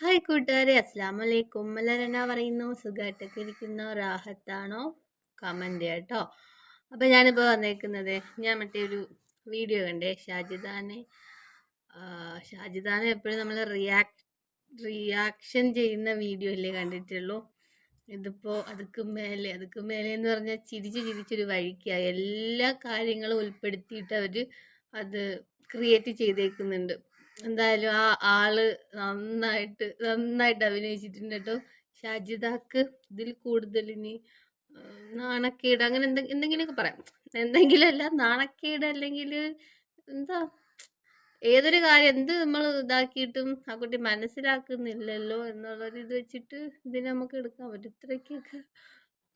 Hi കൂട്ടുകാരെ അസ്സാം വലൈക്കും എല്ലാവരും എന്നാ പറയുന്നു? സുഖമായിട്ടൊക്കെ ഇരിക്കുന്നോ. റാഹത്താണോ? കമന്റ് കേട്ടോ അപ്പോൾ ഞാനിപ്പോൾ വന്നേക്കുന്നത് ഞാൻ മറ്റേ ഒരു വീഡിയോ കണ്ടേ ഷാജിദാനെ. ഷാജിദാനെ എപ്പോഴും നമ്മൾ റിയാക്ട് റിയാക്ഷൻ ചെയ്യുന്ന വീഡിയോ അല്ലേ കണ്ടിട്ടുള്ളൂ. ഇതിപ്പോൾ അതുക്ക് മേലെ അതുക്ക് മേലെ എന്ന് പറഞ്ഞാൽ ചിരിച്ച് ചിരിച്ചൊരു വഴിക്കായി എല്ലാ കാര്യങ്ങളും ഉൾപ്പെടുത്തിയിട്ട് അവർ അത് ക്രിയേറ്റ് ചെയ്തേക്കുന്നുണ്ട്. എന്തായാലും ആ ആൾ നന്നായിട്ട് നന്നായിട്ട് അഭിനയിച്ചിട്ടുണ്ട് കേട്ടോ ഷാജിദാക്ക് ഇതിൽ കൂടുതൽ ഇനി നാണക്കേട് അങ്ങനെ എന്തെ എന്തെങ്കിലുമൊക്കെ പറയാം. എന്തെങ്കിലും അല്ല നാണക്കേട് അല്ലെങ്കിൽ എന്താ ഏതൊരു കാര്യം എന്ത് നമ്മൾ ഇതാക്കിയിട്ടും ആ കുട്ടി മനസ്സിലാക്കുന്നില്ലല്ലോ എന്നുള്ളൊരു ഇത് വെച്ചിട്ട് ഇതിനെ നമുക്ക് എടുക്കാൻ പറ്റും. ഇത്രയ്ക്കൊക്കെ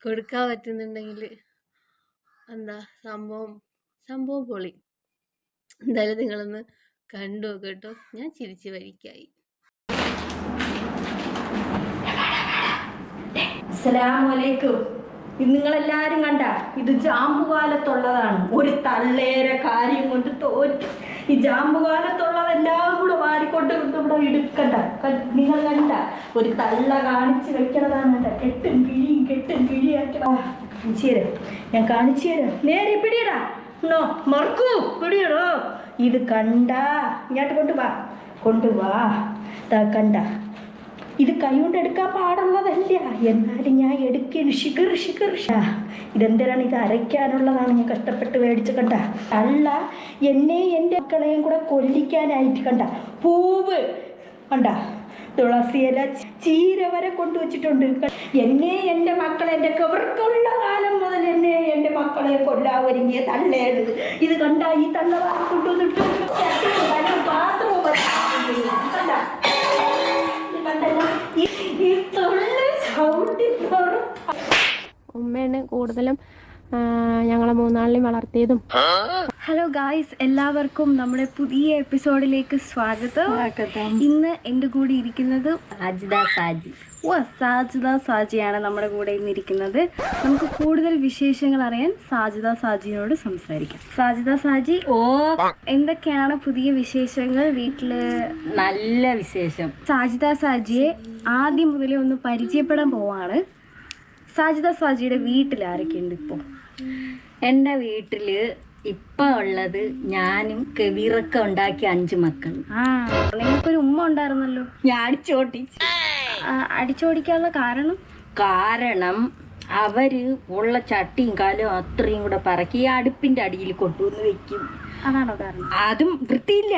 കൊടുക്കാൻ പറ്റുന്നുണ്ടെങ്കിൽ എന്താ സംഭവം സംഭവം പൊളി. എന്തായാലും നിങ്ങളൊന്ന് കണ്ടു കേട്ടോ? ഞാൻ ചിരിച്ചു വഴിക്കായി അസലാമലൈക്കും ഇത് നിങ്ങളെല്ലാരും കണ്ട ഇത് ജാമ്പുകാലത്തുള്ളതാണ്. ഒരു തള്ളേരെ കാര്യം കൊണ്ട് തോറ്റു. ഈ ജാമ്പുകാലത്തുള്ളതെല്ലാം കൂടെ വാരിക്കൊണ്ട് കൊണ്ട് ഇവിടെ എടുക്കണ്ട നിങ്ങൾ കണ്ട ഒരു തള്ള കാണിച്ചു വെക്കണതാണ് കണ്ട കെട്ടും കിഴിയും കെട്ടും കിഴിയാക്കി ഞാൻ കാണിച്ചു തരാം. നേരെ പിടിയടാ. നോ മറക്കൂ. പിടിയടോ. ഇത് കണ്ട. ഇങ്ങോട്ട് കൊണ്ടുവാ കൊണ്ടുവാ കണ്ട ഇത് കൈകൊണ്ട് എടുക്കാൻ പാടുള്ളതല്ല. എന്നാലും ഞാൻ എടുക്കണു ഷിഗർ ഷിഗർ ഷാ ഇതെന്തിനാണ് ഇത് അരയ്ക്കാനുള്ളതാണ്? ഞാൻ കഷ്ടപ്പെട്ട് മേടിച്ച് കണ്ട. അല്ല എന്നെ എന്റെ മക്കളെയും കൂടെ കൊല്ലിക്കാനായിട്ട് കണ്ട. പൂവ്. കണ്ട. തുളസിയില ചീര വരെ കൊണ്ടുവച്ചിട്ടുണ്ട് എന്നെ എന്റെ മക്കളെ എന്റെ കവർക്കുള്ള കാലം മുതൽ എന്നെ എന്റെ മക്കളെ കൊല്ലാവരിങ്ങിയ തള്ളേണ്ടത് ഇത് കണ്ട ഈ തള്ള കൊണ്ടുവന്നിട്ട് ഉമ്മയാണ് കൂടുതലും ഞങ്ങളെ മൂന്നാളിനെയും വളർത്തിയതും. ഹലോ ഗായ്സ് എല്ലാവർക്കും നമ്മുടെ പുതിയ എപ്പിസോഡിലേക്ക് സ്വാഗതം. ഇന്ന് എന്റെ കൂടെ ഇരിക്കുന്നത് അജിത സാജി. ഓ സാജിദ സാജിയാണ് നമ്മുടെ കൂടെ ഇന്ന് ഇരിക്കുന്നത്. നമുക്ക് കൂടുതൽ വിശേഷങ്ങൾ അറിയാൻ സാജിദ സാജിയോട് സംസാരിക്കാം. സാജിദ സാജി ഓ. എന്തൊക്കെയാണ് പുതിയ വിശേഷങ്ങൾ വീട്ടിൽ? നല്ല വിശേഷം. സാജിദ സാജിയെ ആദ്യം മുതലേ ഒന്ന് പരിചയപ്പെടാൻ പോവാണ്. സാജിദ സാജിയുടെ വീട്ടിൽ ആരൊക്കെയുണ്ട് ഇപ്പോൾ എന്റെ വീട്ടിൽ ഇപ്പൊ ഉള്ളത് ഞാനും കെവീറൊക്കെ ഉണ്ടാക്കിയ അഞ്ച് മക്കൾ. നിങ്ങൾക്കൊരു ഉമ്മ ഉണ്ടായിരുന്നല്ലോ? ഞാൻ ചോട്ടിച്ചു ആ, അടിച്ചോടിക്കാനുള്ള കാരണം? കാരണം അവർ ഉള്ള ചട്ടിയും കാലും അത്രയും കൂടെ പറക്കി ഈ അടുപ്പിന്റെ അടിയിൽ കൊണ്ടുവന്ന് വെക്കും. അതാണോ കാരണം? അതും വൃത്തിയില്ല.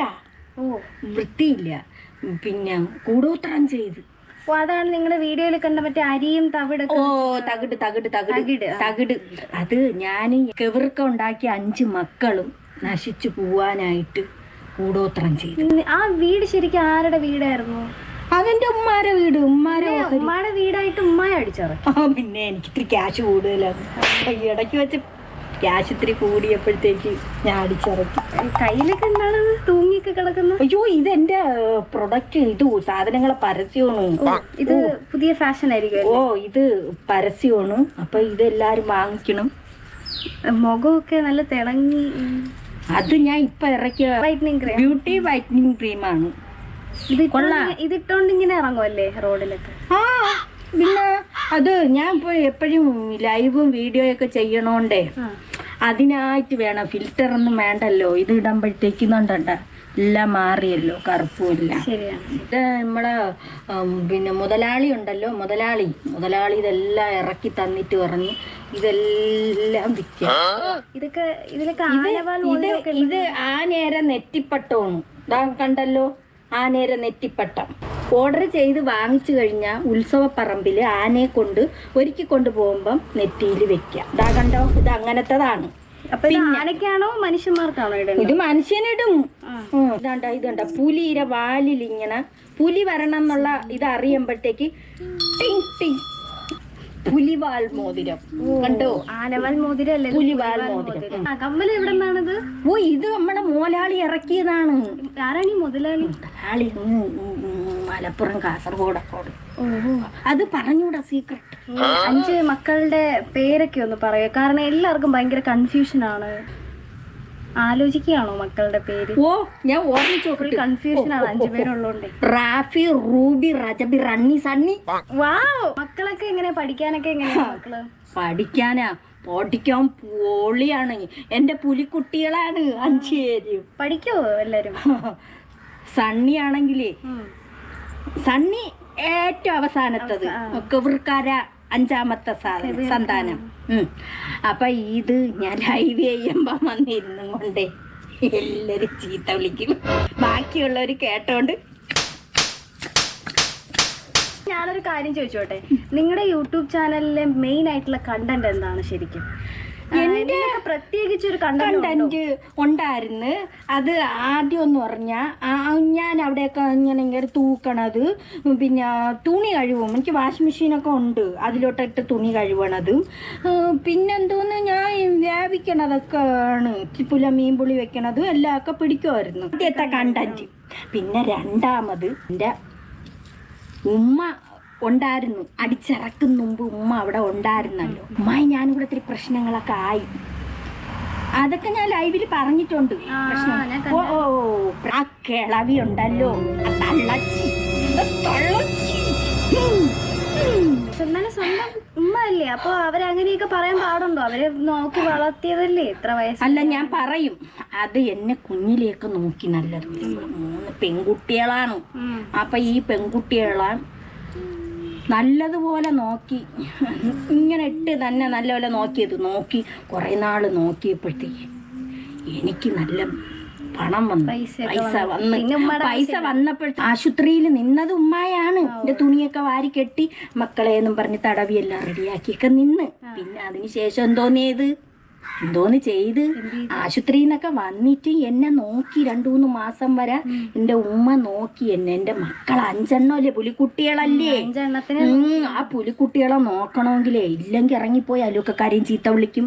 ഓ. വൃത്തിയില്ല. പിന്നെ കൂടോത്രം ചെയ്ത്. ഓ അതാണ് നിങ്ങളുടെ വീഡിയോയിൽ കണ്ട മറ്റേ അരിയും തവിടൊക്കെ ഓ തകിട് തകിട് തകിട്. തകിട്, അത് ഞാൻ കെവിർക്ക ഉണ്ടാക്കിയ അഞ്ച് മക്കളും നശിച്ചു പോവാനായിട്ട് കൂടോത്രം ചെയ്തു. ആ വീട് ശരിക്കും ആരുടെ വീടായിരുന്നു? അവന്റെ ഉമ്മാരെ വീട് ഉമ്മാരെ. ഉമ്മാടെ വീടായിട്ട് ഉമ്മായ അടിച്ചറ പിന്നെ എനിക്ക് ഇത്തിരി ക്യാഷ് കൂടുതലാണ്. ഇടയ്ക്ക് വെച്ച് ക്യാഷ് ഇത്തിരി കൂടിയപ്പോഴത്തേക്ക് ഞാൻ അടിച്ചിറക്കി. കയ്യിലൊക്കെ എന്താണ് തൂങ്ങിയൊക്കെ കിടക്കുന്നത്? അയ്യോ ഇത് എന്റെ പ്രൊഡക്റ്റ് ഇത് സാധനങ്ങളെ പരസ്യമാണ്. ഇത് പുതിയ ഫാഷൻ ആയിരിക്കും ഓ ഇത് പരസ്യമാണ്. അപ്പൊ ഇത് എല്ലാരും വാങ്ങിക്കണം. മുഖമൊക്കെ നല്ല തിളങ്ങി. അത് ഞാൻ ഇപ്പൊ ഇറക്കിയ വൈറ്റനിങ് ക്രീം ബ്യൂട്ടി വൈറ്റനിങ് ക്രീമാണ് ഇത് കൊള്ളാം. ഇതിട്ടോണ്ട് ഇങ്ങനെ ഇറങ്ങുമല്ലേ റോഡിലൊക്കെ ആ പിന്നെ അത് ഞാൻ ഇപ്പൊ എപ്പോഴും ലൈവും വീഡിയോ ഒക്കെ ചെയ്യണോണ്ടേ അതിനായിട്ട് വേണം. ഫിൽറ്റർ ഒന്നും വേണ്ടല്ലോ. ഇത് ഇടുമ്പോഴത്തേക്കുന്നുണ്ടോ എല്ലാം മാറിയല്ലോ. കറുപ്പുമില്ല ശരിയാണ്. ഇത് നമ്മളെ പിന്നെ മുതലാളി ഉണ്ടല്ലോ. മുതലാളി. മുതലാളി ഇതെല്ലാം ഇറക്കി തന്നിട്ട് പറഞ്ഞു ഇതെല്ലാം വിൽക്കാം ഇതൊക്കെ ഇതിലൊക്കെ ഇത് ആ നേരം മുകളിലൊക്കെ ഇത് ആനേരെ നെറ്റിപ്പട്ടമാണ്. കണ്ടല്ലോ കണ്ടല്ലോ? ആനേരെ നെറ്റിപ്പട്ടം. ഓർഡർ ചെയ്ത് വാങ്ങിച്ചു കഴിഞ്ഞാൽ ഉത്സവപ്പറമ്പിൽ ആനയെ കൊണ്ട് ഒരുക്കി കൊണ്ടുപോകുമ്പം നെറ്റിയിൽ വെക്കാം. ഇതാ കണ്ടോ? ഇത് അങ്ങനത്തതാണ്. ആനക്കാണോ മനുഷ്യന്മാർക്കാണോ ഇടും. ഇത് മനുഷ്യനിടും. ഇതാണ്ട? ഇതുണ്ട? പുലിയുടെ വാലിൽ ഇങ്ങനെ പുലി വരണം എന്നുള്ള ഇത് അറിയുമ്പോഴത്തേക്ക് ടിങ് ടിങ് പുലിവാൽ മോതിരം. കണ്ടോ? ആനവാൽ മോതിരം അല്ലേ പുലിവാൽ മോതിരം. കമ്മൽ എവിടെ നിന്നാണത് ഓ ഇത് നമ്മുടെ മോലാളി ഇറക്കിയതാണ്. ആരാണ് ഈ മുതലാളി? ഉം, മലപ്പുറം കാസർഗോഡൊക്കെ അത് പറഞ്ഞൂടാ സീക്രട്ട് അഞ്ച് മക്കളുടെ പേരൊക്കെ ഒന്ന് പറയൂ. കാരണം എല്ലാവർക്കും ഭയങ്കര കൺഫ്യൂഷൻ ആണ്. ആലോചിക്കുകയാണോ മക്കളുടെ പേര്? ഓ ഞാൻ ഓർമ്മിച്ചു കൺഫ്യൂഷൻ ആണ് അഞ്ചു പേരുള്ളതുകൊണ്ട്. റാഫി റൂബി റജബി റണ്ണി സണ്ണി. വാവ്! മക്കളൊക്കെ എങ്ങനെ പഠിക്കാനൊക്കെ എങ്ങനെയാ മക്കൾ? പഠിക്കാനാ. പഠിക്കാൻ പോളിയാണ്. എന്റെ പുലിക്കുട്ടികളാണ് അഞ്ചു പേര് പഠിക്കോ എല്ലാരും? സണ്ണി ആണെങ്കിലേ. സണ്ണി ഏറ്റവും അവസാനത്തത്. കവിർക്കാര അഞ്ചാമത്തെ സാധനം സന്താനം. ഉം. അപ്പൊ ഇത് ഞാൻ ലൈവ് ചെയ്യുമ്പോ വന്നിരുന്നും കൊണ്ടേ. എല്ലാരും ചീത്ത വിളിക്കും. ബാക്കിയുള്ളവർ കേട്ടോണ്ട്. ഞാനൊരു കാര്യം ചോദിച്ചോട്ടെ? നിങ്ങളുടെ യൂട്യൂബ് ചാനലിലെ മെയിൻ ആയിട്ടുള്ള കണ്ടന്റ് എന്താണ് ശരിക്കും? എന്റെ പ്രത്യേകിച്ച് ഒരു കണ്ടന്റ് ഉണ്ടായിരുന്നു. അത് ആദ്യം എന്ന് പറഞ്ഞാൽ ഞാൻ അവിടെയൊക്കെ ഇങ്ങനെ ഇങ്ങനെ തൂക്കണത് പിന്നെ തുണി കഴുകും എനിക്ക് വാഷിംഗ് മെഷീനൊക്കെ ഉണ്ട്. അതിലോട്ടിട്ട് തുണി കഴുകണതും പിന്നെന്തോന്ന് ഞാൻ വേവിക്കണതൊക്കെ ആണ് പുല മീൻ പുളി വെക്കണതും എല്ലാം ഒക്കെ പിടിക്കുമായിരുന്നു ആദ്യത്തെ കണ്ടന്റ് പിന്നെ രണ്ടാമത് എന്റെ ഉമ്മ ഉണ്ടായിരുന്നു. അടിച്ചിറക്കും മുമ്പ് ഉമ്മ അവിടെ ഉണ്ടായിരുന്നല്ലോ. ഉമ്മായി ഞാനും കൂടെ ഇത്തിരി പ്രശ്നങ്ങളൊക്കെ ആയി. അതൊക്കെ ഞാൻ ലൈവിൽ പറഞ്ഞിട്ടുണ്ട്. പ്രശ്നം. ഓ ഓ ആ കിളവി ഉണ്ടല്ലോ. തള്ളച്ചി. തള്ളച്ചി. എന്നാലും സ്വന്തം ഉമ്മ അല്ലേ അപ്പൊ അവരങ്ങനെയൊക്കെ പറയാൻ പാടുണ്ടോ? അവരെ നോക്കി വളർത്തിയതല്ലേ ഇത്ര വയസ്സ്? അല്ല ഞാൻ പറയും. അത് എന്നെ കുഞ്ഞിലേക്ക് നോക്കി നല്ലത്. മൂന്ന് പെൺകുട്ടികളാണ്. അപ്പൊ ഈ പെൺകുട്ടികളെ നല്ലതുപോലെ നോക്കി. ഇങ്ങനെ ഇട്ട് തന്നെ നല്ലപോലെ നോക്കിയത് നോക്കി. കുറേ നാൾ നോക്കിയപ്പോഴത്തേക്ക് എനിക്ക് നല്ല പണം വന്നു. പൈസ പൈസ വന്നു. പൈസ വന്നപ്പോൾ ആശുപത്രിയിൽ നിന്നത് ഉമ്മായാണ്. എന്റെ തുണിയൊക്കെ വാരി കെട്ടി മക്കളെ എന്നും പറഞ്ഞ് തടവിയെല്ലാം റെഡിയാക്കിയൊക്കെ നിന്ന്. പിന്നെ അതിന് ശേഷം എന്തോന്നിയത്? എന്തോന്ന് ചെയ്ത്? ആശുപത്രിയിൽ നിന്നൊക്കെ വന്നിട്ട് എന്നെ നോക്കി രണ്ടു മൂന്ന് മാസം വരെ എന്റെ ഉമ്മ നോക്കി എന്നെ. എന്റെ മക്കൾ അഞ്ചെണ്ണല്ലേ പുലിക്കുട്ടികളല്ലേ? അഞ്ചെണ്ണത്തിന്? ആ പുലിക്കുട്ടികളെ നോക്കണമെങ്കിലേ ഇല്ലെങ്കിൽ ഇറങ്ങിപ്പോയി അലൂക്കക്കാരെയും ചീത്ത വിളിക്കും.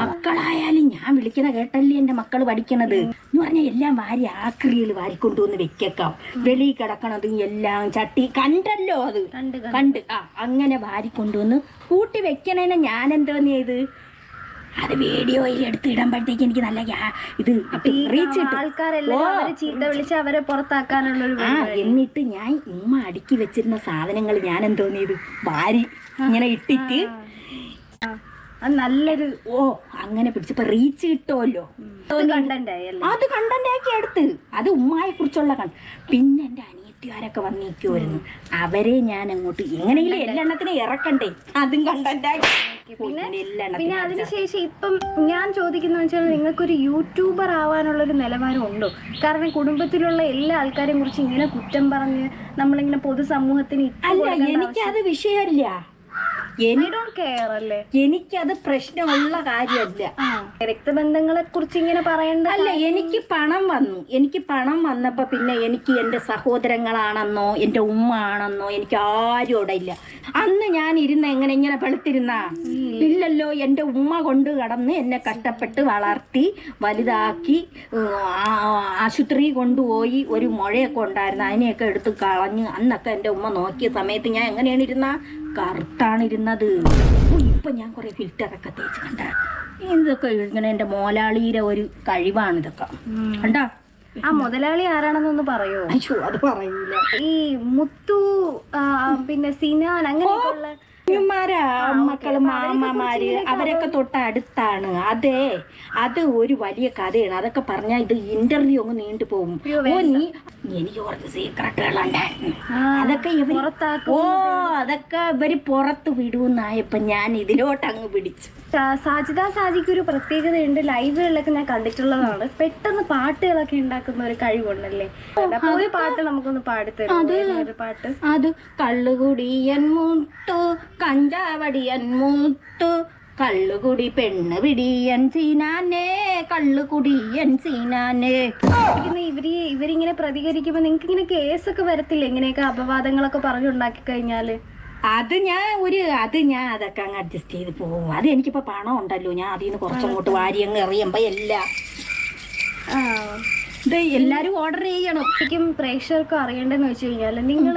മക്കളായാലും ഞാൻ വിളിക്കണ കേട്ടല്ലേ എന്റെ മക്കൾ പഠിക്കണത്? എന്ന് പറഞ്ഞാൽ എല്ലാം വാരി ആക്രിയിൽ വാരിക്കൊണ്ടുവന്ന് വെക്കേക്കാം വെളി കിടക്കണതും എല്ലാം ചട്ടി കണ്ടല്ലോ അത്? കണ്ട് കണ്ട്. ആ അങ്ങനെ വാരിക്കൊണ്ടുവന്ന് കൂട്ടി വെക്കണേനെ ഞാൻ എന്തോന്ന് ചെയ്ത്? അത് വീഡിയോയിൽ എടുത്ത് ഇടുമ്പോഴത്തേക്ക് എനിക്ക് നല്ല ഇത് റീച്ച് ആൾക്കാരെല്ലാം ചീത്ത വിളിച്ച് അവരെ പുറത്താക്കാനുള്ള ഒരു ആ എന്നിട്ട് ഞാൻ ഉമ്മ അടുക്കി വെച്ചിരുന്ന സാധനങ്ങൾ ഞാൻ എന്തോന്ന് ഇത് വാരി ഇങ്ങനെ ഇട്ടിട്ട് അത് നല്ലൊരു ഓ അങ്ങനെ പിടിച്ചപ്പോ റീച്ച് കിട്ടുമല്ലോ കണ്ടന്റ് ആക്കി അത് എടുത്ത്. അത് ഉമ്മായെ കുറിച്ചുള്ള കണ്ട പിന്നെ എന്റെ അനിയത്തിമാരൊക്കെ വന്നിരിക്കുമായിരുന്നു അവരെ ഞാൻ അങ്ങോട്ട് എങ്ങനെയെങ്കിലും എല്ലെണ്ണത്തിനെ ഇറക്കണ്ടേ? അതും കണ്ടന്റാക്കി പിന്നെ പിന്നെ അതിനുശേഷം ഇപ്പം ഞാൻ ചോദിക്കുന്ന വെച്ചാൽ നിങ്ങൾക്കൊരു യൂട്യൂബർ ആവാനുള്ള ഒരു നിലവാരം ഉണ്ടോ? കാരണം കുടുംബത്തിലുള്ള എല്ലാ ആൾക്കാരെയും കുറിച്ച് ഇങ്ങനെ കുറ്റം പറഞ്ഞ് നമ്മളിങ്ങനെ പൊതുസമൂഹത്തിന് അല്ല എനിക്കത് വിഷയമല്ല. അല്ലേ? എനിക്കത് പ്രശ്നമുള്ള കാര്യമല്ല. രക്തബന്ധങ്ങളെ കുറിച്ച് ഇങ്ങനെ പറയണ്ട അല്ല എനിക്ക് പണം വന്നു. എനിക്ക് പണം വന്നപ്പോ പിന്നെ എനിക്ക് എന്റെ സഹോദരങ്ങളാണെന്നോ എന്റെ ഉമ്മ ആണെന്നോ എനിക്ക് ആരും അവിടെ ഇല്ല. അന്ന് ഞാൻ ഇരുന്ന എങ്ങനെ ഇങ്ങനെ പെളുത്തിരുന്ന ഇല്ലല്ലോ എന്റെ ഉമ്മ കൊണ്ട് കടന്ന് എന്നെ കഷ്ടപ്പെട്ട് വളർത്തി വലുതാക്കി ആശുപത്രി കൊണ്ടുപോയി ഒരു മുഴയൊക്കെ ഉണ്ടായിരുന്നു. അതിനെയൊക്കെ എടുത്ത് കളഞ്ഞ് അന്നൊക്കെ എന്റെ ഉമ്മ നോക്കിയ സമയത്ത് ഞാൻ എങ്ങനെയാണ് ഇരുന്ന? കറുത്താണ് ഇരുന്നത് ഇപ്പൊ ഞാൻ കൊറേ ഫിൽറ്ററൊക്കെ തേച്ച് കണ്ട. ഇതൊക്കെ ഇങ്ങനെ എന്റെ മോലാളിയുടെ ഒരു കഴിവാണ് ഇതൊക്കെ. കണ്ടാ? ആ മുതലാളി ആരാണെന്നൊന്ന് പറയോ? അത് പറയൂല. ഈ മുത്തു പിന്നെ സിനാൻ അങ്ങനെയൊക്കെയുള്ള കുഞ്ഞുമാരാ മക്കൾ മാമ്മമാര് അവരൊക്കെ തൊട്ട് അടുത്താണ് അതെ അത് ഒരു വലിയ കഥയാണ്. അതൊക്കെ പറഞ്ഞാൽ ഇത് ഇന്റർവ്യൂ അങ്ങ് നീണ്ടു പോകും. ഓ നീ എനിക്ക് കുറച്ച് സീക്രട്ടുകളുണ്ടായിരുന്നു അതൊക്കെ ഇവർ ഓ അതൊക്കെ ഇവർ പുറത്ത് വിടുമെന്നായപ്പോ ഞാൻ ഇതിലോട്ട് അങ്ങ് പിടിച്ചു സാജിദ സാജിക്ക് ഒരു പ്രത്യേകതയുണ്ട്. ലൈവുകളിലൊക്കെ ഞാൻ കണ്ടിട്ടുള്ളതാണ്. പെട്ടെന്ന് പാട്ടുകളൊക്കെ ഉണ്ടാക്കുന്ന ഒരു കഴിവുണ്ടല്ലേ? അപ്പൊ ഒരു പാട്ട് നമുക്കൊന്ന് പാടിത്തരും തരും പാട്ട്. അത് കള്ളുകുടിയൻ മുത്തു കഞ്ചാവടിയൻ മൂത്തു കള്ളുകുടി പെണ്ണ് പിടിയൻ സീനാനേ കള്ളുകുടിയൻ സീനാനേ. പിന്നെ ഇവർ ഇവരിങ്ങനെ പ്രതികരിക്കുമ്പോ നിങ്ങക്ക് ഇങ്ങനെ കേസൊക്കെ വരത്തില്ല? ഇങ്ങനെയൊക്കെ അപവാദങ്ങളൊക്കെ പറഞ്ഞുണ്ടാക്കി കഴിഞ്ഞാൽ? അത് ഞാൻ ഒരു അത് ഞാൻ അതൊക്കെ അങ്ങ് അഡ്ജസ്റ്റ് ചെയ്ത് പോകും. അത് എനിക്കിപ്പോ പണം ഉണ്ടല്ലോ. ഞാൻ അതിൽ നിന്ന് കുറച്ചങ്ങോട്ട് വാരി അങ്ങ് എറിയുമ്പോ എല്ലാം. ഇത് എല്ലാരും ഓർഡർ ചെയ്യണം. ശരിക്കും പ്രേക്ഷകർക്കും അറിയേണ്ടതെന്ന് വെച്ച് കഴിഞ്ഞാൽ നിങ്ങൾ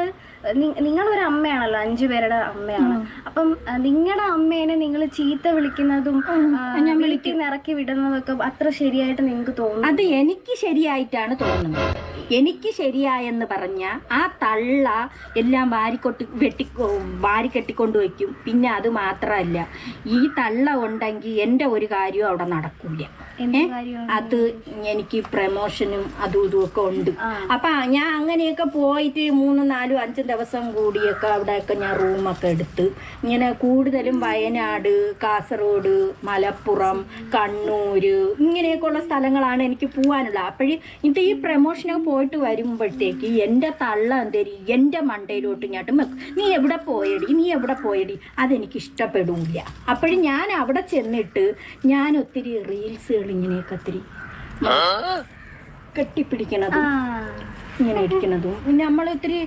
നിങ്ങളൊരു അമ്മയാണല്ലോ അഞ്ചു പേരുടെ അമ്മയാണ്. അപ്പം നിങ്ങളുടെ അമ്മേനെ നിങ്ങൾ ചീത്ത വിളിക്കുന്നതും വിളിക്കുന്ന വീട്ടിൽ നിന്ന് ഇറക്കി വിടുന്നതൊക്കെ അത്ര ശരിയായിട്ട് നിങ്ങൾക്ക് തോന്നുന്നു? അത് എനിക്ക് ശരിയായിട്ടാണ് തോന്നുന്നത്. എനിക്ക് ശരിയായെന്ന് പറഞ്ഞ ആ തള്ള എല്ലാം വാരിക്കൊട്ടി വെട്ടി വാരിക്കെട്ടിക്കൊണ്ട് വയ്ക്കും. പിന്നെ അത് മാത്രമല്ല ഈ തള്ള ഉണ്ടെങ്കിൽ എന്റെ ഒരു കാര്യവും അവിടെ നടക്കൂല? അത് എനിക്ക് പ്രമോഷനും അതും ഇതും ഒക്കെ ഉണ്ട്. അപ്പൊ ഞാൻ അങ്ങനെയൊക്കെ പോയിട്ട് മൂന്നും നാലും അഞ്ചും ദിവസം കൂടിയൊക്കെ അവിടെയൊക്കെ ഞാൻ റൂമൊക്കെ എടുത്ത് ഇങ്ങനെ കൂടുതലും വയനാട് കാസർഗോഡ് മലപ്പുറം കണ്ണൂര് ഇങ്ങനെയൊക്കെയുള്ള സ്ഥലങ്ങളാണ് എനിക്ക് പോകാനുള്ളത് അപ്പോഴ് ഇത് ഈ പ്രമോഷനൊക്കെ പോയിട്ട് വരുമ്പോഴത്തേക്ക് എന്റെ തള്ള എന്തേരി എന്റെ മണ്ടയിലോട്ട് ഞാട്ട് വെക്കും നീ എവിടെ പോയടി നീ എവിടെ പോയടി? അതെനിക്ക് ഇഷ്ടപ്പെടില്ല അപ്പോഴും ഞാൻ അവിടെ ചെന്നിട്ട് ഞാൻ ഒത്തിരി റീൽസുകൾ ഇങ്ങനെയൊക്കെ ഒത്തിരി കെട്ടിപ്പിടിക്കണത്. ആ. ഇങ്ങനെ ഇരിക്കുന്നതും. പിന്നെ നമ്മൾ ഇത്തിരി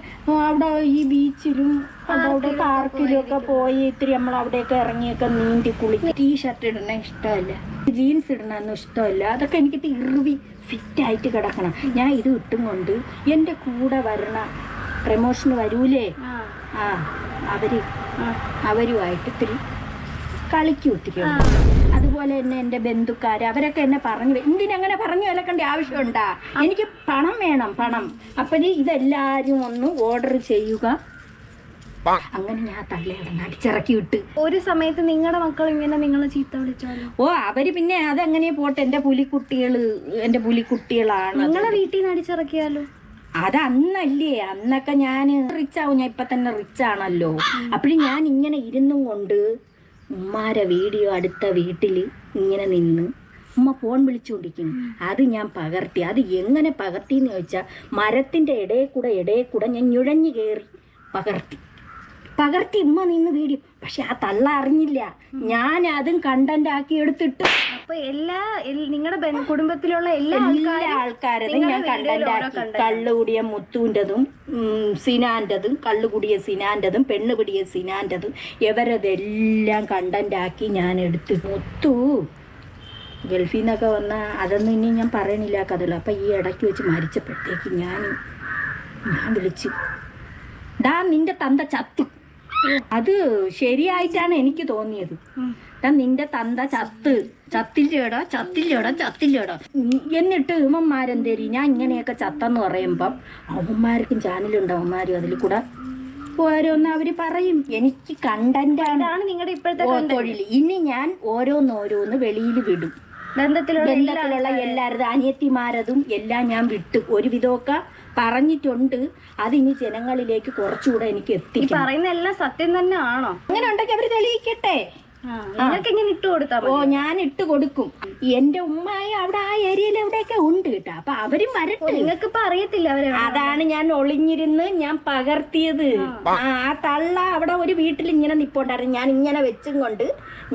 അവിടെ ഈ ബീച്ചിലും അവിടെ പാർക്കിലും ഒക്കെ പോയി ഇത്തിരി നമ്മൾ അവിടെയൊക്കെ ഇറങ്ങിയൊക്കെ നീന്തി കുളിക്കും ടീ ഷർട്ട് ഇടണ ഇഷ്ടമല്ല. ജീൻസ് ഇടണമെന്നും ഇഷ്ടമല്ല. അതൊക്കെ എനിക്ക് തിരുവി ഫിറ്റായിട്ട് കിടക്കണം. ഞാൻ ഇത് ഇട്ടും കൊണ്ട് എന്റെ കൂടെ വരണ പ്രമോഷന് വരൂലേ? ആ. ആ അവർ അവരുമായിട്ട് ഇത്തിരി കളിക്കും ഒത്തിരി അതുപോലെ തന്നെ എന്റെ ബന്ധുക്കാർ അവരൊക്കെ എന്നെ പറഞ്ഞു എന്തിനങ്ങനെ പറഞ്ഞു വിലക്കേണ്ട ആവശ്യമുണ്ടാ? എനിക്ക് പണം വേണം പണം. അപ്പൊ നീ ഇതെല്ലാരും ഒന്ന് ഓർഡർ ചെയ്യുക. അങ്ങനെ ഞാൻ തള്ളയുടെ അടിച്ചിറക്കി വിട്ട് ഒരു സമയത്ത് നിങ്ങളുടെ മക്കൾ ഇങ്ങനെ നിങ്ങളെ ചീത്ത വിളിച്ചാലോ ഓ അവർ പിന്നെ അതെങ്ങനെ പോട്ടെ. എന്റെ പുലിക്കുട്ടികൾ എന്റെ പുലിക്കുട്ടികളാണ്. നിങ്ങളെ വീട്ടിൽ നിന്ന് അടിച്ചിറക്കിയാലോ? അത് അന്നല്ലേ. അന്നൊക്കെ ഞാൻ റിച്ചാവും ഞാൻ ഇപ്പൊ തന്നെ റിച്ചാണല്ലോ അപ്പോഴും ഞാൻ ഇങ്ങനെ ഇരുന്നും കൊണ്ട് ഉമ്മാരെ വീഡിയോ അടുത്ത വീട്ടിൽ ഇങ്ങനെ നിന്ന് ഉമ്മ ഫോൺ വിളിച്ചുകൊണ്ടിരിക്കും അത് ഞാൻ പകർത്തി. അത് എങ്ങനെ പകർത്തി എന്ന് ചോദിച്ചാൽ മരത്തിന്റെ ഇടയിൽ കൂടെ ഇടയിൽ കൂടെ ഞാൻ ഞുഴഞ്ഞു കയറി പകർത്തി. പകർത്തി ഉമ്മ നിന്ന് വീഡിയോ. പക്ഷെ ആ തള്ള അറിഞ്ഞില്ല. ഞാൻ അതും കണ്ടന്റ് ആക്കി എടുത്തിട്ട് അപ്പൊ എല്ലാ നിങ്ങളുടെ കുടുംബത്തിലുള്ള എല്ലാ എല്ലാ ആൾക്കാരും ആൾക്കാരതും ഞാൻ കണ്ടന്റാക്കി. കള്ളുകൂടിയ മുത്തുവിന്റെതും സിനാന്റെതും കള്ളുകൂടിയ സിനാന്റെതും പെണ്ണുപിടിയ സിനാന്റെതും ഇവരതെല്ലാം കണ്ടന്റാക്കി ഞാൻ എടുത്ത് മുത്തു. ഗൾഫിൽ നിന്നൊക്കെ വന്ന അതൊന്നും ഇനി ഞാൻ പറയണില്ല കഥകൾ അപ്പം ഈ ഇടയ്ക്ക് വെച്ച് മരിച്ചപ്പോഴത്തേക്ക് ഞാൻ ഞാൻ വിളിച്ചു. ഡാ നിന്റെ തന്ത ചത്തു. അത് ശരിയായിട്ടാണ് എനിക്ക് തോന്നിയത്. നിന്റെ തന്ത ചത്ത്. ചത്തില്ലേടോ? ചത്തില്ലേടോ? ചത്തില്ലേടോ? എന്നിട്ട് ഇവന്മാരെന്തേരി ഞാൻ ഇങ്ങനെയൊക്കെ ചത്തെന്ന് പറയുമ്പം അവന്മാർക്കും ചാനലുണ്ട് അവന്മാരും അതിൽ കൂടെ ഓരോന്ന് അവർ പറയും. എനിക്ക് കണ്ടന്റാണ് നിങ്ങളുടെ ഇപ്പോഴത്തെ തൊഴിൽ ഇനി ഞാൻ ഓരോന്നോരോന്ന് വെളിയിൽ വിടും. ബന്ധത്തിലുള്ള എല്ലാവരുടെ അനിയത്തിമാരതും എല്ലാം ഞാൻ വിട്ടു. ഒരുവിധമൊക്കെ പറഞ്ഞിട്ടുണ്ട്. അതിനി ജനങ്ങളിലേക്ക് കുറച്ചുകൂടെ എനിക്ക് എത്തി പറയുന്ന എല്ലാം സത്യം തന്നെ ആണോ? അങ്ങനെ ഉണ്ടെങ്കിൽ അവർ തെളിയിക്കട്ടെ. നിങ്ങൾക്ക് ഇങ്ങനെ ഇട്ട് കൊടുത്താ ഓ ഞാൻ ഇട്ട് കൊടുക്കും. എന്റെ ഉമ്മായ അവിടെ ആ ഏരിയയിൽ എവിടെയൊക്കെ ഉണ്ട് കേട്ടോ. അപ്പൊ അവരും വരട്ടെ. നിങ്ങൾക്ക് ഇപ്പൊ അറിയത്തില്ല അവരെ അതാണ് ഞാൻ ഒളിഞ്ഞിരുന്ന് ഞാൻ പകർത്തിയത്. ആ ആ തള്ള അവിടെ ഒരു വീട്ടിൽ ഇങ്ങനെ നിപ്പോണ്ടായിരുന്നു. ഞാൻ ഇങ്ങനെ വെച്ചും കൊണ്ട്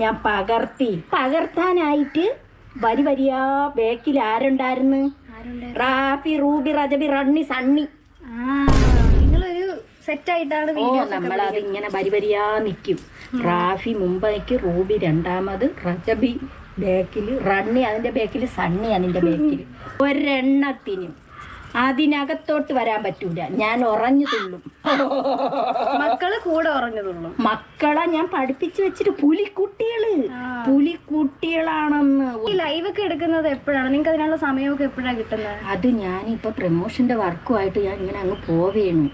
ഞാൻ പകർത്തി. പകർത്താനായിട്ട് വരി വരിയാ ബേക്കിൽ ആരുണ്ടായിരുന്നു? റാഫി റൂബി റജബി റണ്ണി സണ്ണി. നിങ്ങളൊരു സെറ്റ് ആയിട്ടാണ് ഓ നമ്മളത് ഇങ്ങനെ വരിവരിയാ നിൽക്കും റാഫി മുമ്പേക്ക് റൂബി രണ്ടാമത് റജബി ബേക്കിൽ റണ്ണി അതിന്റെ ബേക്കിൽ സണ്ണി അതിന്റെ ബേക്കിൽ ഒരെണ്ണത്തിനും. അതിനകത്തോട്ട് വരാൻ പറ്റൂല. ഞാൻ ഉറഞ്ഞു തുള്ളും. മക്കൾ കൂടെ ഉറഞ്ഞു തുള്ളും. മക്കളെ ഞാൻ പഠിപ്പിച്ചു വെച്ചിട്ട് പുലിക്കുട്ടികൾ. പുലിക്കുട്ടികളാണെന്ന്. ഈ ലൈവൊക്കെ എടുക്കുന്നത് എപ്പോഴാണ്? നിങ്ങൾക്ക് അതിനുള്ള സമയമൊക്കെ എപ്പോഴാണ് കിട്ടുന്നത്? അത് ഞാനിപ്പോ പ്രമോഷന്റെ വർക്കുമായിട്ട് ഞാൻ ഇങ്ങനെ അങ്ങ് പോവേണു.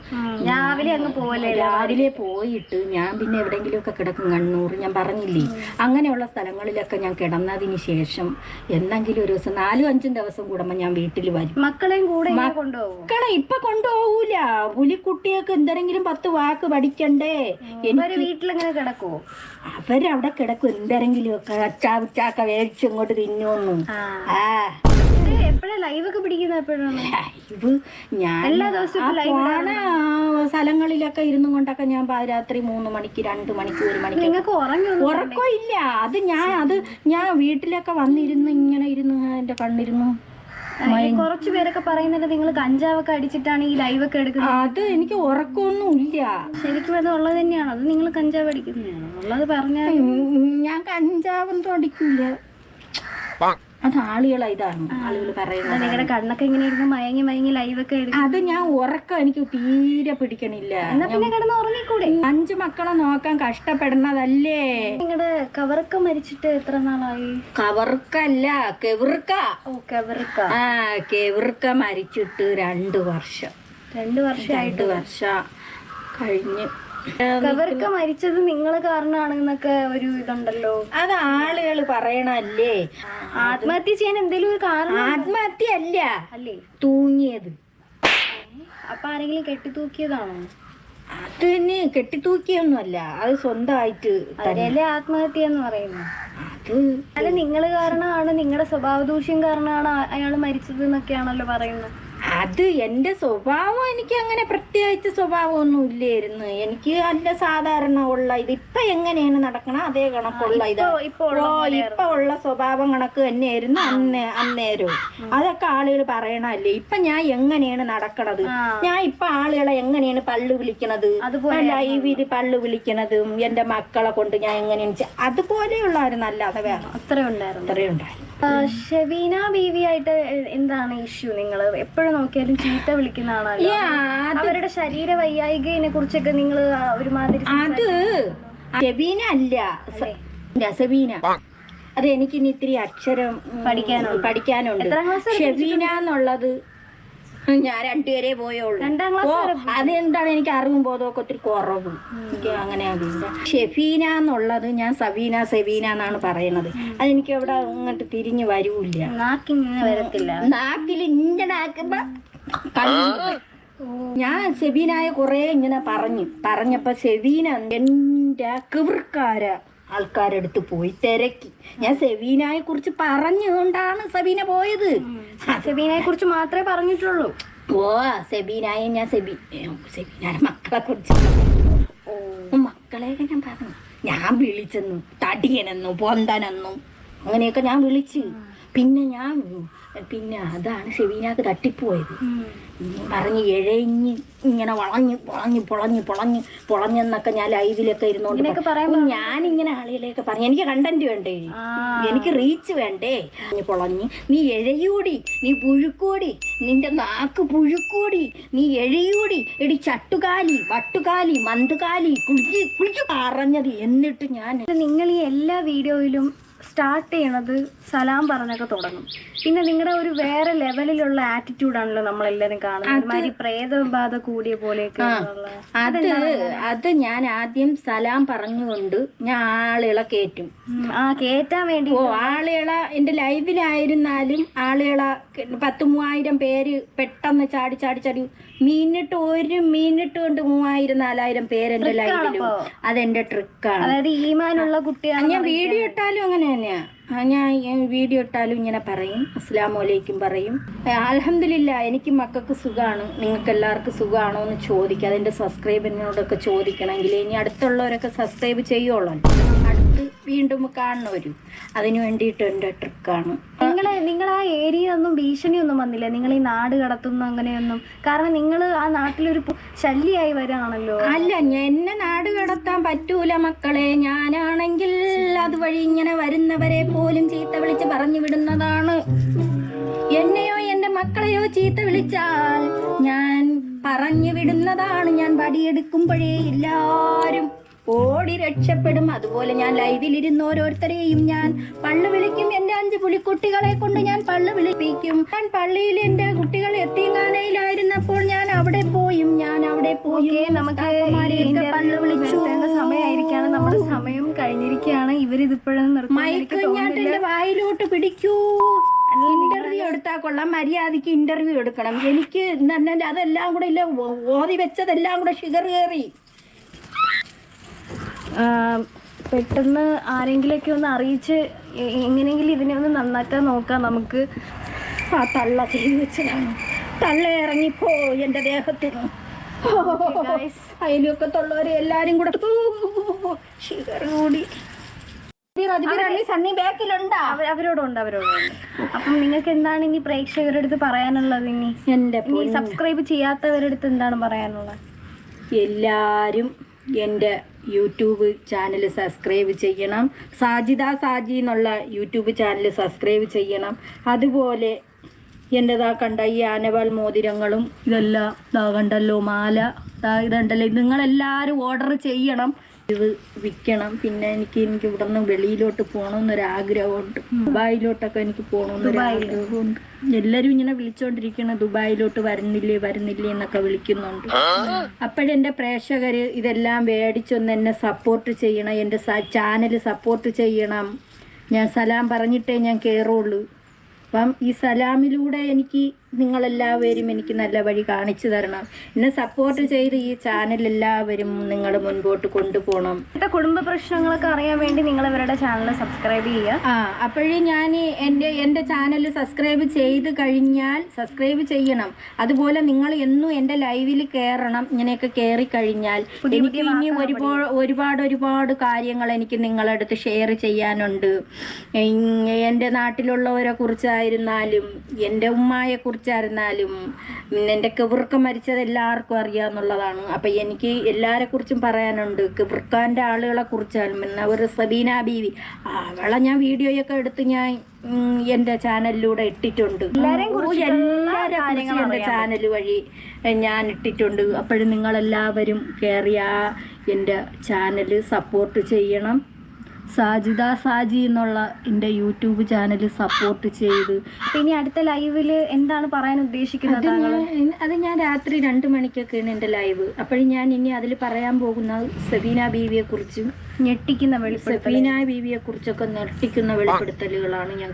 രാവിലെ അങ്ങ് പോവല്ലേ? രാവിലെ പോയിട്ട് ഞാൻ പിന്നെ എവിടെയെങ്കിലുമൊക്കെ കിടക്കും കണ്ണൂർ ഞാൻ പറഞ്ഞില്ലേ? അങ്ങനെയുള്ള സ്ഥലങ്ങളിലൊക്കെ ഞാൻ കിടന്നതിന് ശേഷം എന്തെങ്കിലും ഒരു ദിവസം നാലും അഞ്ചും ദിവസം കൂടുമ്പോൾ ഞാൻ വീട്ടിൽ വരും. മക്കളെയും കൂടെ മക്കളെ ഇപ്പൊ കൊണ്ടുപോകൂല പുലിക്കുട്ടിയൊക്കെ എന്തെങ്കിലും പത്ത് വാക്ക് പഠിക്കണ്ടേ? അവർ വീട്ടിലെങ്ങനെ കിടക്കുവോ? അവരവിടെ കിടക്കും. എന്തെങ്കിലും ഒക്കെ അച്ചാവിച്ചാക്ക വേടിച്ച് ഇങ്ങോട്ട് തിന്നോന്നു. ആ. എപ്പോഴാ ലൈവ് ഒക്കെ പിടിക്കുന്നത് എപ്പോഴാണ്? ലൈവ് ഞാൻ എല്ലാ ദിവസവും ആ ഇപ്പൊ പോണ സ്ഥലങ്ങളിലൊക്കെ ഇരുന്നും കൊണ്ടൊക്കെ ഞാൻ പാതിരാത്രി മൂന്ന് മണിക്ക് രണ്ട് മണിക്ക് ഒരു മണിക്ക് നിങ്ങൾക്ക് ഉറക്കം ഇല്ല അത് ഞാൻ അത് ഞാൻ വീട്ടിലൊക്കെ വന്നിരുന്നു ഇങ്ങനെ ഇരുന്ന് എന്റെ കണ്ണിരുന്നു കുറച്ചു പേരൊക്കെ പറയുന്നുണ്ട് നിങ്ങൾ കഞ്ചാവൊക്കെ അടിച്ചിട്ടാണ് ഈ ലൈവ് ഒക്കെ എടുക്കുന്നത്? അത് എനിക്ക് ഉറക്കമൊന്നും ഇല്ല ശരിക്കും അത് ഉള്ളത് തന്നെയാണോ? അത് നിങ്ങൾ കഞ്ചാവ് അടിക്കുന്നതാണോ? ഉള്ളത് പറഞ്ഞാൽ ഞാൻ കഞ്ചാവൊന്നും അടിക്കൂല. അത് ആളുകളെ ഇതാണ്? ആളുകൾ പറയുന്നത് നിങ്ങളുടെ കണ്ണൊക്കെ ഇങ്ങനെ ഇരുന്ന് മയങ്ങി മയങ്ങി ലൈവൊക്കെ അത് ഞാൻ ഉറക്കം എനിക്ക് തീരെ പിടിക്കണില്ല. എന്നാ പിന്നെ കിടന്ന് ഉറങ്ങിക്കൂടെ? അഞ്ച് മക്കളെ നോക്കാൻ കഷ്ടപ്പെടുന്നതല്ലേ? നിങ്ങളുടെ കവർക്ക മരിച്ചിട്ട് എത്ര നാളായി? കവർക്കല്ല കെവിർക്ക. ഓ കെവിർക്ക. ആ കെവിർക്ക മരിച്ചിട്ട് രണ്ടു വർഷം. രണ്ടു വർഷം രണ്ടു വർഷം കഴിഞ്ഞ് കവറക്ക മരിച്ചത് നിങ്ങൾ കാരണമാണെന്നൊക്കെ ഒരു ഇതുണ്ടല്ലോ. അത് ആളുകൾ പറയണല്ലേ ആത്മഹത്യ ചെയ്യാൻ എന്തെങ്കിലും ഒരു കാരണം? ആത്മഹത്യ അല്ല. അല്ലേ? തൂങ്ങിയത്. അപ്പൊ ആരെങ്കിലും കെട്ടിത്തൂക്കിയതാണോ? അത് തന്നെ കെട്ടിത്തൂക്കിയൊന്നുമല്ല. അത് സ്വന്തമായിട്ട് അതല്ലേ ആത്മഹത്യ എന്ന് പറയുന്നു അത് അല്ല നിങ്ങൾ കാരണമാണ് നിങ്ങളുടെ സ്വഭാവ ദൂഷ്യം കാരണമാണ് അയാൾ മരിച്ചത് എന്നൊക്കെയാണല്ലോ പറയുന്നത്. അത് എന്റെ സ്വഭാവം എനിക്ക് അങ്ങനെ പ്രത്യേകിച്ച് സ്വഭാവമൊന്നും ഇല്ലായിരുന്നു എനിക്ക് നല്ല സാധാരണ ഉള്ള ഇത് ഇപ്പൊ എങ്ങനെയാണ് നടക്കണ അതേ കണക്കുള്ള ഇത് ഇപ്പൊ ഇപ്പൊ ഉള്ള സ്വഭാവം കണക്ക് തന്നെയായിരുന്നു അന്നേ അന്നേരവും അതൊക്കെ ആളുകൾ പറയണല്ലേ ഇപ്പൊ ഞാൻ എങ്ങനെയാണ് നടക്കണത്? ഞാൻ ഇപ്പൊ ആളുകളെ എങ്ങനെയാണ് പള്ളു വിളിക്കണത്? ലൈവിൽ പള്ളു വിളിക്കണതും എന്റെ മക്കളെ കൊണ്ട് ഞാൻ എങ്ങനെയാണ് അതുപോലെയുള്ള ഒരു നല്ല വേറെ അത്രയുണ്ടായിരുന്നു അത്രയുണ്ടായിരുന്നു അത്രയും ഉണ്ടായി ആ, ഷെബീന ബീവി ആയിട്ട് എന്താണ് ഇഷ്യൂ? നിങ്ങൾ എപ്പോഴും നോക്കിയാലും ചീത്ത ആളാണ് അവരുടെ ശരീര വൈയായികയെ കുറിച്ചൊക്കെ നിങ്ങൾ ഒരുമാതിരി അത് ഷെബീന അല്ല. സെബീന അത് എനിക്കിനി ഇത്തിരി അക്ഷരം പഠിക്കാനുണ്ട്. പഠിക്കാനുണ്ട്. ഷെബീന എന്നുള്ളത് ഞാൻ രണ്ടുപേരെ പോയുള്ളൂ. രണ്ടാം ക്ലാസ് അതെന്താണ് എനിക്ക് അറിവും ബോധമൊക്കെ ഒത്തിരി കുറവും. എനിക്ക് അങ്ങനെ ഷെഫീന എന്നുള്ളത് ഞാൻ സബീന സെബീന എന്നാണ് പറയണത് അതെനിക്ക് അവിടെ അങ്ങോട്ട് തിരിഞ്ഞു വരൂല്ല. നാക്കിങ്ങനെ വരത്തില്ല. നാക്കിൽ ഇങ്ങനാക്കുമ്പോ ഞാൻ സെബീനായ കുറെ ഇങ്ങനെ പറഞ്ഞു. പറഞ്ഞപ്പോ സെബീന എന്റെ കിവർക്കാര. ആൾക്കാരെടുത്ത് പോയി തിരക്കി. ഞാൻ സെവീനായെ കുറിച്ച് പറഞ്ഞുകൊണ്ടാണ് സബീന പോയത്. സെബീനയെ കുറിച്ച് മാത്രമേ പറഞ്ഞിട്ടുള്ളൂ. ഓ സെബീനായെ ഞാൻ സെബി സെബീനായ മക്കളെ കുറിച്ച്. ഓ മക്കളെയൊക്കെ ഞാൻ പറഞ്ഞു. ഞാൻ വിളിച്ചെന്നു തടിയനെന്നു പൊന്തനെന്നു അങ്ങനെയൊക്കെ ഞാൻ വിളിച്ച്. പിന്നെ ഞാൻ പിന്നെ അതാണ് സെവീനാക്ക് തട്ടിപ്പോയത്. പറഞ്ഞ് എഴഞ്ഞ് ഇങ്ങനെ വളഞ്ഞ് വളഞ്ഞ് പൊളഞ്ഞ് പൊളഞ്ഞ് പൊളഞ്ഞെന്നൊക്കെ ഞാൻ ലൈവിലൊക്കെ ഇരുന്നോണ്ട് ഞാനിങ്ങനെ ആളുകളെയൊക്കെ പറഞ്ഞു എനിക്ക് കണ്ടന്റ് വേണ്ടേ? എനിക്ക് റീച്ച് വേണ്ടേ? പൊളഞ്ഞ് നീ എഴയൂടി നീ പുഴുക്കൂടി നിന്റെ നാക്ക് പുഴുക്കൂടി നീ എഴയൂടി എടി ചട്ടുകാലി വട്ടുകാലി മന്തുകാലി കുളിച്ച് കുളിച്ച് പറഞ്ഞത് എന്നിട്ട് ഞാൻ നിങ്ങൾ ഈ എല്ലാ വീഡിയോയിലും സ്റ്റാർട്ട് ചെയ്യണത് സലാം പറഞ്ഞൊക്കെ തുടങ്ങും. പിന്നെ നിങ്ങളുടെ ഒരു വേറെ ലെവലിലുള്ള ആറ്റിറ്റ്യൂഡാണല്ലോ നമ്മളെല്ലാരും കാണുന്നത്. ഒരുമാതിരി പ്രേതബാധ കൂടിയ പോലെയൊക്കെ. അത് അത് ഞാൻ ആദ്യം സലാം പറഞ്ഞുകൊണ്ട് ഞാൻ ആളുകളെ കേറ്റും. ആ കേറ്റാൻ വേണ്ടി ഓ ആളുകള എന്റെ ലൈവിലായിരുന്നാലും ആളുകള പത്ത് മൂവായിരം പേര് പെട്ടെന്ന് ചാടി ചാടി ചാടി മിനിറ്റ് ഒരു മിനിറ്റ് കൊണ്ട് മൂവായിരം നാലായിരം പേരെന്റെ ലൈവിലും അതെന്റെ ട്രിക്കാണ്. അതായത് ഈമാനുള്ള കുട്ടിയാണ് ഞാൻ വീഡിയോ ഇട്ടാലും അങ്ങനെ തന്നെയാ. ഞാൻ വീഡിയോ ഇട്ടാലും ഇങ്ങനെ പറയും. അസ്ലാമലൈക്കും പറയും. അലഹമില്ല എനിക്ക് മക്കൾക്ക് സുഖമാണ് നിങ്ങൾക്ക് എല്ലാവർക്കും സുഖമാണോ എന്ന് ചോദിക്കുക അതിന്റെ സബ്സ്ക്രൈബറിനോടൊക്കെ ചോദിക്കണമെങ്കിൽ ഇനി അടുത്തുള്ളവരൊക്കെ സബ്സ്ക്രൈബ് ചെയ്യുള്ളൂ അടുത്ത് വീണ്ടും കാണുന്നവരും അതിനു വേണ്ടിയിട്ട് എന്റെ ട്രിക്കാണ്. നിങ്ങളെ നിങ്ങൾ ആ ഏരിയ ഒന്നും ഭീഷണിയൊന്നും വന്നില്ല. നിങ്ങൾ ഈ നാട് കടത്തുന്നു അങ്ങനെയൊന്നും. കാരണം നിങ്ങൾ ആ നാട്ടിലൊരു ശല്യായി ശല്യമായി വരാണല്ലോ. അല്ല എന്നെ നാട് കടത്താൻ പറ്റൂല മക്കളെ. ഞാനാണെങ്കിൽ അതുവഴി ഇങ്ങനെ വരുന്നവരെ പോലും ചീത്ത വിളിച്ച് പറഞ്ഞു വിടുന്നതാണ്. എന്നെയോ എന്റെ മക്കളെയോ ചീത്ത വിളിച്ചാൽ ഞാൻ പറഞ്ഞു വിടുന്നതാണ്. ഞാൻ വടിയെടുക്കുമ്പോഴേ എല്ലാരും ഓടി രക്ഷപ്പെടും. അതുപോലെ ഞാൻ ലൈവിലിരുന്ന് ഓരോരുത്തരെയും ഞാൻ പള്ളു വിളിക്കും. എന്റെ അഞ്ച് പുലിക്കുട്ടികളെ കൊണ്ട് ഞാൻ പള്ളു വിളിപ്പിക്കും. ഞാൻ പള്ളിയിൽ എന്റെ കുട്ടികൾ എത്തിയങ്ങാനയിലായിരുന്നപ്പോൾ ഞാൻ അവിടെ പോയും. ഞാൻ അവിടെ പോയും. നമുക്ക് പള്ളു വിളിച്ചു. സമയമായിരിക്കാണ്. നമ്മുടെ സമയം കഴിഞ്ഞിരിക്കുകയാണ്. ഇവരിതിപ്പോഴും മൈക്ക് ഞാൻ എന്റെ വായിലോട്ട് പിടിക്കൂ. ഇന്റർവ്യൂ എടുത്താൽ കൊള്ളാം. മര്യാദയ്ക്ക് ഇന്റർവ്യൂ എടുക്കണം. എനിക്ക് അതെല്ലാം കൂടെ ഇല്ല. ഓതി വെച്ചതെല്ലാം കൂടെ ഷുഗർ കയറി. പെട്ടെന്ന് ആരെങ്കിലൊക്കെ ഒന്ന് അറിയിച്ച് എങ്ങനെയെങ്കിലും ഇതിനെ ഒന്ന് നന്നാക്കാൻ നോക്കാം നമുക്ക്. ആ തള്ള ചെയ്ത് വെച്ചതാണ്. തള്ള ഇറങ്ങിപ്പോ എന്റെ ദേഹത്തിന്. അയൽവക്കത്തുള്ളവരെ എല്ലാരും കൂടെ കൂടി. സണ്ണി ബാക്കിലുണ്ടാ? അവ- അവരോടുണ്ട് അവരോടുണ്ട്. അപ്പം നിങ്ങൾക്ക് എന്താണ് ഇനി പ്രേക്ഷകരുടെ അടുത്ത് പറയാനുള്ളത് ഇനി? എന്റെ സബ്സ്ക്രൈബ് ചെയ്യാത്തവരുടെ അടുത്ത് എന്താണ് പറയാനുള്ളത്? എല്ലാരും എന്റെ യൂട്യൂബ് ചാനൽ സബ്സ്ക്രൈബ് ചെയ്യണം. സാജിദ സാജി എന്നുള്ള യൂട്യൂബ് ചാനൽ സബ്സ്ക്രൈബ് ചെയ്യണം. അതുപോലെ എന്റെതാ കണ്ട ഈ ആനവാൾ മോതിരങ്ങളും ഇതെല്ലാം ഇതാ കണ്ടല്ലോ മാല. ഇതാ ഇതുണ്ടല്ലോ. ഇത് നിങ്ങളെല്ലാവരും ഓർഡർ ചെയ്യണം. ഇത് വിൽക്കണം. പിന്നെ എനിക്ക് എനിക്ക് ഇവിടെ നിന്ന് വെളിയിലോട്ട് പോകണമെന്നൊരാഗ്രഹമുണ്ട്. ദുബായിലോട്ടൊക്കെ എനിക്ക് പോകണമെന്നൊരാഗ്രഹമുണ്ട്. എല്ലാരും ഇങ്ങനെ വിളിച്ചോണ്ടിരിക്കണം. ദുബായിലോട്ട് വരുന്നില്ലേ വരുന്നില്ലേ എന്നൊക്കെ വിളിക്കുന്നുണ്ട്. അപ്പോഴെന്റെ പ്രേക്ഷകർ ഇതെല്ലാം മേടിച്ചൊന്ന് എന്നെ സപ്പോർട്ട് ചെയ്യണം. എന്റെ ചാനൽ സപ്പോർട്ട് ചെയ്യണം. ഞാൻ സലാം പറഞ്ഞിട്ടേ ഞാൻ കയറുള്ളൂ അപ്പം ഈ സലാമിലൂടെ എനിക്ക് നിങ്ങളെല്ലാവരും എനിക്ക് നല്ല വഴി കാണിച്ചു തരണം. എന്നെ സപ്പോർട്ട് ചെയ്ത് ഈ ചാനൽ എല്ലാവരും നിങ്ങൾ മുൻപോട്ട് കൊണ്ടുപോകണം. ഇന്നത്തെ കുടുംബ പ്രശ്നങ്ങളൊക്കെ അറിയാൻ വേണ്ടി നിങ്ങൾ ഇവരുടെ ചാനൽ സബ്സ്ക്രൈബ് ചെയ്യുക. ആ അപ്പോഴേ ഞാൻ എന്റെ എന്റെ ചാനൽ സബ്സ്ക്രൈബ് ചെയ്ത് കഴിഞ്ഞാൽ സബ്സ്ക്രൈബ് ചെയ്യണം. അതുപോലെ നിങ്ങൾ എന്നും എന്റെ ലൈവിൽ കയറണം. ഇങ്ങനെയൊക്കെ കയറി കഴിഞ്ഞാൽ എനിക്ക് ഇനി ഒരുപാട് ഒരുപാട് ഒരുപാട് കാര്യങ്ങൾ എനിക്ക് നിങ്ങളടുത്ത് ഷെയർ ചെയ്യാനുണ്ട്. എന്റെ നാട്ടിലുള്ളവരെ കുറിച്ചായിരുന്നാലും എന്റെ ഉമ്മായെ കുറിച്ചായിരുന്നാലും ഉം, എന്റെ കിവർക്ക മരിച്ചത് എല്ലാവർക്കും അറിയാമെന്നുള്ളതാണ് അപ്പം എനിക്ക് എല്ലാവരെ കുറിച്ചും പറയാനുണ്ട്. കിവർക്കാന്റെ ആളുകളെ കുറിച്ചാലും പിന്നെ ഒരു സബീന ബീവി. അവളെ ഞാൻ വീഡിയോയൊക്കെ എടുത്ത് ഞാൻ എന്റെ ചാനലിലൂടെ ഇട്ടിട്ടുണ്ട്. എല്ലാരെ കുറിച്ചും എന്റെ ചാനൽ വഴി ഞാൻ ഇട്ടിട്ടുണ്ട്. അപ്പോഴും നിങ്ങളെല്ലാവരും കയറിയാ എന്റെ ചാനൽ സപ്പോർട്ട് ചെയ്യണം. സാജിദ സാജി എന്നുള്ള എന്റെ യൂട്യൂബ് ചാനൽ സപ്പോർട്ട് ചെയ്ത്. പിന്നെ ഇനി അടുത്ത ലൈവിൽ എന്താണ് പറയാൻ ഉദ്ദേശിക്കുന്നത് അത് ഞാൻ അത് ഞാൻ രാത്രി രണ്ട് മണിക്കൊക്കെയാണ് എന്റെ ലൈവ് അപ്പോഴും ഞാൻ ഇനി അതിൽ പറയാൻ പോകുന്ന സബീന ബീവിയെ കുറിച്ചും ഞെട്ടിക്കുന്ന വെളിപ്പെടുത്തൽ സബീന ബീവിയെ കുറിച്ചൊക്കെ ഞെട്ടിക്കുന്ന വെളിപ്പെടുത്തലുകളാണ് ഞാൻ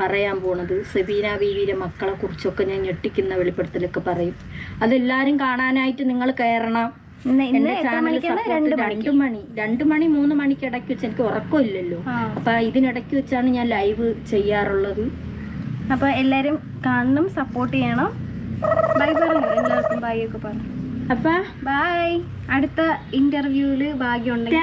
പറയാൻ പോണത്. സബീന ബീവിയുടെ മക്കളെ കുറിച്ചൊക്കെ ഞാൻ ഞെട്ടിക്കുന്ന വെളിപ്പെടുത്തലൊക്കെ പറയും. അതെല്ലാരും കാണാനായിട്ട് നിങ്ങൾ കയറണം എന്റെ ചാനൽ സപ്പോർട്ട് രണ്ട് മണി. രണ്ടു മണി മൂന്ന് മണിക്ക് ഇടയ്ക്ക് വെച്ച് എനിക്ക് ഉറക്കമില്ലല്ലോ. അപ്പൊ ഇതിനിടയ്ക്ക് വെച്ചാണ് ഞാൻ ലൈവ് ചെയ്യാറുള്ളത്. അപ്പൊ എല്ലാരും കാണണം സപ്പോർട്ട് ചെയ്യണം. ബൈ പറഞ്ഞു. എല്ലാവർക്കും ബൈ ഒക്കെ പറഞ്ഞു. അപ്പൊ. ബൈ അടുത്ത ഇന്റർവ്യൂവിൽ ഭാഗ്യം ഉണ്ടെങ്കിൽ